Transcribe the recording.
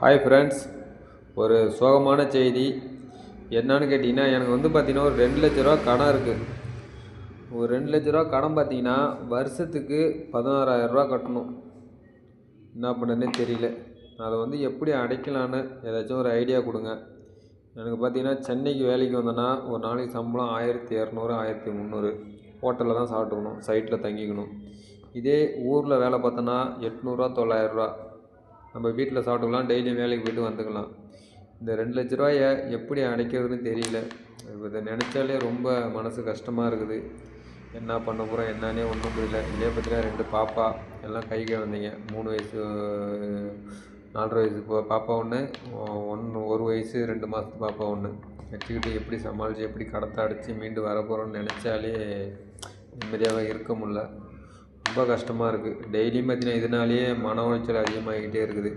Hi friends ஒரு சோகமான செய்தி. என்னன்னு கேட்டிங்கன்னா எனக்கு வந்து பார்த்திங்கன்னா ஒரு ரெண்டு லட்ச ரூபா கடன் இருக்குது ஒரு ரெண்டு லட்ச ரூபா கடன் பார்த்தீங்கன்னா வருஷத்துக்கு பதினாறாயிரரூவா கட்டணும். என்ன பண்ணுறதுனே தெரியல. அதை வந்து எப்படி அடைக்கலான்னு ஏதாச்சும் ஒரு ஐடியா கொடுங்க. எனக்கு பார்த்தீங்கன்னா சென்னைக்கு வேலைக்கு வந்தேன்னா ஒரு நாளைக்கு சம்பளம் ஆயிரத்தி இரநூறு ஆயிரத்தி முந்நூறு. ஹோட்டலில் தான் சாப்பிட்டுக்கணும். சைட்டில் தங்கிக்கணும். இதே ஊரில் வேலை பார்த்தோன்னா எட்நூறுரூவா தொள்ளாயிரரூவா நம்ம வீட்டில் சாப்பிட்டுக்கலாம் டெய்லியும் வேலைக்கு போய்ட்டு வந்துக்கலாம். இந்த ரெண்டு லட்ச ரூபாயை எப்படி அடைக்கிறதுன்னு தெரியல. இதை நினச்சாலே ரொம்ப மனசு கஷ்டமாக இருக்குது. என்ன பண்ண போகிறோம் என்னன்னே ஒன்றும் புரியல. இதே பார்த்தீங்கன்னா ரெண்டு பாப்பா எல்லாம் கை குழந்தைங்க. மூணு வயசு நாலரை வயசு பாப்பா ஒன்று ஒன்று ஒரு வயசு ரெண்டு மாதத்து பாப்பா ஒன்று வச்சுக்கிட்டு எப்படி சமாளித்து எப்படி கடத்தை அடித்து மீண்டு வர போகிறோன்னு நினச்சாலே நிம்மதியாக இருக்க முடில ரொம்ப கஷ்டமாக இருக்குது டெய்லியும் பார்த்தீங்கன்னா இதனாலேயே மன உளைச்சல் அதிகமாகிக்கிட்டே இருக்குது.